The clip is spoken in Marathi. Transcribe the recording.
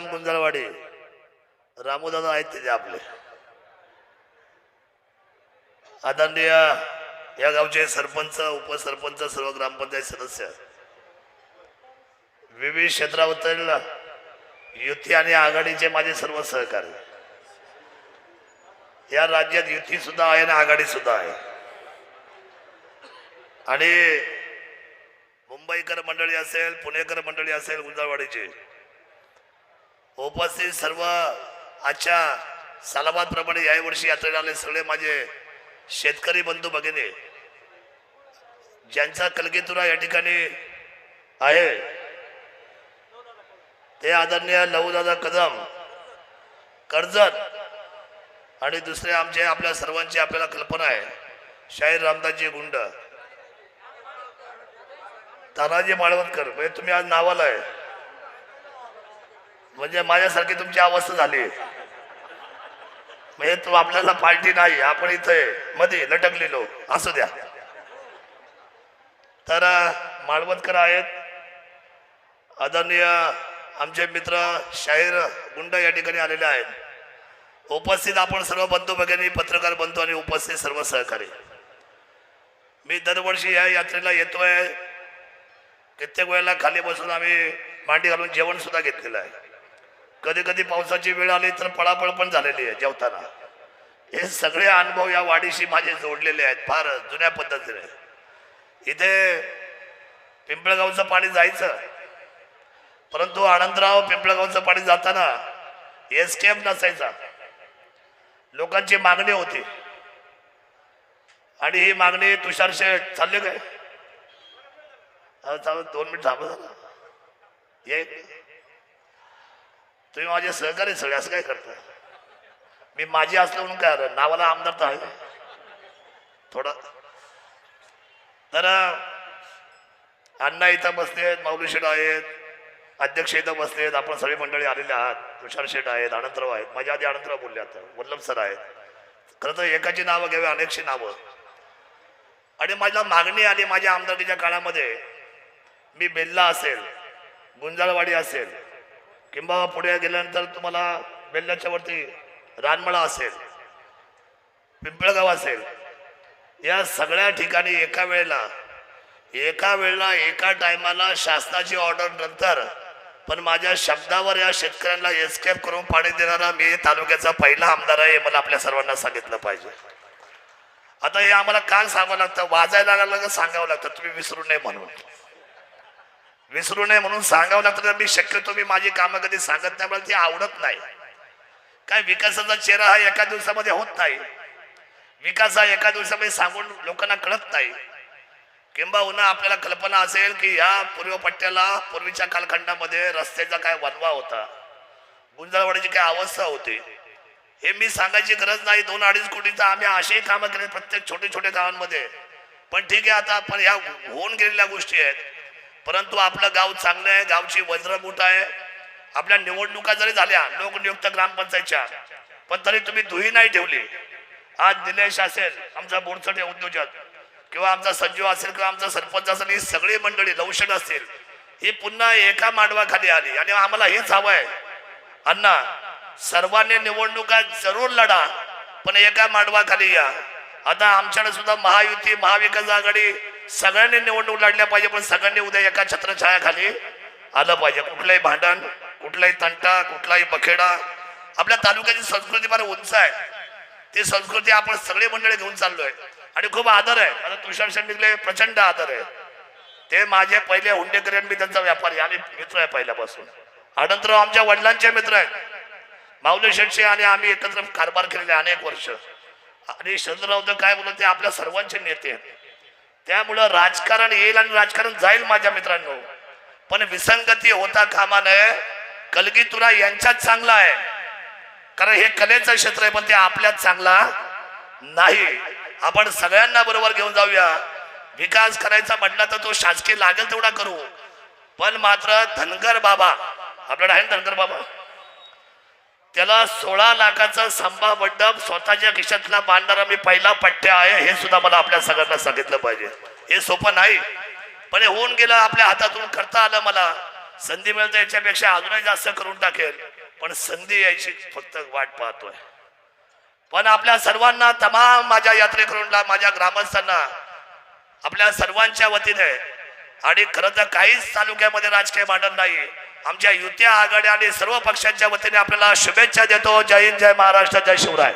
घनश्याम गुंजरवाडी रामोदादा आहेत तिथे आपले. आदरणीय या गावचे सरपंच उपसरपंच सर्व ग्रामपंचायत सदस्य. विविध क्षेत्राबद्दल युती आणि आघाडीचे माझे सर्व सहकारी. या राज्यात युती सुद्धा आहे आणि आघाडी सुद्धा आहे. आणि मुंबईकर मंडळी असेल पुणेकर मंडळी असेल गुंजाळवाडीची उपस्थित सर्व आजच्या सालाबादप्रमाणे याही वर्षी यात्रेला आले सगळे माझे शेतकरी बंधू भगिनी. ज्यांचा कलगीतुरा या ठिकाणी आहे. ते आदरणीय लहूदादा कदम कर्जत आणि दुसरे आमचे आपल्या सर्वांची आपल्याला कल्पना आहे. शाहीर रामदासजी गुंड. तानाजी माळवणकर म्हणजे तुम्ही आज नावाला आहे. म्हणजे माझ्यासारखी तुमची अवस्था झाली. म्हणजे तो आपल्याला पार्टी नाही आपण इथे मध्ये लटकलेलो. असू द्या. तर माळवणकर आहेत. आदरणीय आमचे मित्र शाहीर गुंड या ठिकाणी आलेले आहेत. उपस्थित आपण सर्व बंधू भगिनी पत्रकार बंधू आणि उपस्थित सर्व सहकारी. मी दरवर्षी या यात्रेला येतोय. कित्येक वेळेला खाली बसून आम्ही मांडी घालून जेवण सुद्धा घेतलेलं आहे. कधी कधी पावसाची वेळ आली तर पळापळ पण झालेली आहे जेवताना. हे सगळे अनुभव या वाडीशी माझे जोडलेले आहेत फार जुन्या पद्धतीने. इथे पिंपळगावचं पाणी जायचं. परंतु आनंदराव पिंपळगावचं पाणी जाताना एस्केप नसायचा. लोकांची मागणी होती. आणि ही मागणी तुषार शेठ चालले काय? चालत दोन मिनिट थांबा ये तुम्ही माझे सहकारी सगळे असं काय करता? मी माझी असलं म्हणून काय आलं नावाला आमदार तर आहे. थोडं. तर अण्णा इथं बसले आहेत माऊली शेठ आहेत अध्यक्ष इथं बसले आहेत आपण सगळी मंडळी आलेले आहात. तुषार शेठ आहेत आनंदराव आहेत. माझ्या आधी आनंदराव बोलले आता. वल्लभ सर आहेत. खरं तर एकाची नावं घ्यावी अनेकची नावं. आणि माझ्या मागणी आली माझ्या आमदारकीच्या काळामध्ये मी बेल्ला असेल गुंजाळवाडी असेल किंवा पुढे गेल्यानंतर तुम्हाला बेल्ल्याच्या वरती रानमळा असेल पिंपळगाव असेल या सगळ्या ठिकाणी एका वेळेला एका वेळेला एका टायमाला शासनाची ऑर्डर नंतर पण माझ्या शब्दावर या शेतकऱ्यांना एस्केप करून पाणी देणारा मी तालुक्याचा पहिला आमदार आहे हे मला आपल्या सर्वांना सांगितलं पाहिजे. आता हे आम्हाला काय सांगावं लागतं वाजायला लागलं का सांगावं लागतं तुम्ही विसरू नये म्हणून. विसरू नये म्हणून सांगावं लागतं तर मी शक्यतो मी माझी कामं कधी सांगत नाही मला ती आवडत नाही. काय विकासाचा चेहरा हा एका दिवसामध्ये होत नाही. विकास हा एका दिवसामध्ये सांगून लोकांना कळत नाही. किंबहुना आपल्याला कल्पना असेल की या पूर्व पट्ट्याला पूर्वीच्या कालखंडामध्ये रस्त्याचा काय वनवा होता. गुंजाळवाडीची काय अवस्था होती. हे मी सांगायची गरज नाही. दोन अडीच कोटीचा आम्ही असेही कामं केले प्रत्येक छोटे छोटे गावांमध्ये. पण ठीक आहे आता आपण या होऊन गेलेल्या गोष्टी आहेत. परंतु आपलं गाव चांगलं आहे गावची वज्रमूठ आहे. आपल्या निवडणुका जरी झाल्या लोकनियुक्त ग्रामपंचायतच्या पण तरी तुम्ही दुही नाही ठेवली. आज निलेश असेल आमचा बोरचटे उद्योजक किंवा आमचा संजीव असेल किंवा आमचा सरपंच असेल ही सगळी मंडळी लवशट असतील. ही पुन्हा एका मांडवाखाली आली आणि आम्हाला हेच हवं आहे. अण्णा सर्वांनी निवडणुका जरूर लढा पण एका मांडवाखाली या. आता आमच्याकडे सुद्धा महायुती महाविकास आघाडी सगळ्यांनी निवडणूक लढल्या पाहिजे पण सगळ्यांनी उद्या एका छत्रछायाखाली आलं पाहिजे. कुठलंही भांडण कुठलाही तंटा कुठलाही बखेडा. आपल्या तालुक्याची संस्कृती फार उंच आहे. ती संस्कृती आपण सगळे मंडळी घेऊन चाललोय. आणि खूप आदर आहे. आता तुषार शेंडिकले प्रचंड आदर आहे. ते माझे पहिले हुंडेकर आणि मी त्यांचा व्यापारी. आम्ही मित्र आहे पहिल्यापासून. अनंतराव आमच्या वडिलांचे मित्र आहेत. माऊली शेटशे आणि आम्ही एकत्र कारभार केलेले अनेक वर्ष. आणि शरदराव तर काय बोलत ते आपल्या सर्वांचे नेते आहेत. त्यामुळं राजकारण येईल आणि राजकारण जाईल माझ्या मित्रांनो. पण विसंगती होता कामा नये. कलगीतुरा यांच्यात चांगला आहे. कारण हे कलेचं क्षेत्र आहे पण ते आपल्यात चांगला नाही. आपण सगळ्यांना बरोबर घेऊन जाऊया. विकास करायचा म्हटला तर तो शासकीय लागेल तेवढा करू. पण मात्र धनगर बाबा आपल्याला आहे ना धनगर बाबा? त्याला सोळा लाखाचा संभा मंडप स्वतःच्या खिशातला मांडणारा मी पहिला पट्ट्या आहे हे सुद्धा मला आपल्या सगळ्यांना सांगितलं पाहिजे. हे सोपं नाही पण हे होऊन गेलं आपल्या हातातून करता आलं मला. संधी मिळते याच्यापेक्षा अजूनही जास्त करून टाकेल पण संधी यायची फक्त वाट पाहतोय. पण आपल्या सर्वांना तमाम माझ्या यात्रेकरूंना माझ्या ग्रामस्थांना आपल्या सर्वांच्या वतीने आणि खरं तर काहीच तालुक्यामध्ये राजकीय मांडत नाही. आमच्या युत्या आघाडी आणि सर्व पक्षांच्या वतीने आपल्याला शुभेच्छा देतो. जय हिंद जय महाराष्ट्र जय शिवराय.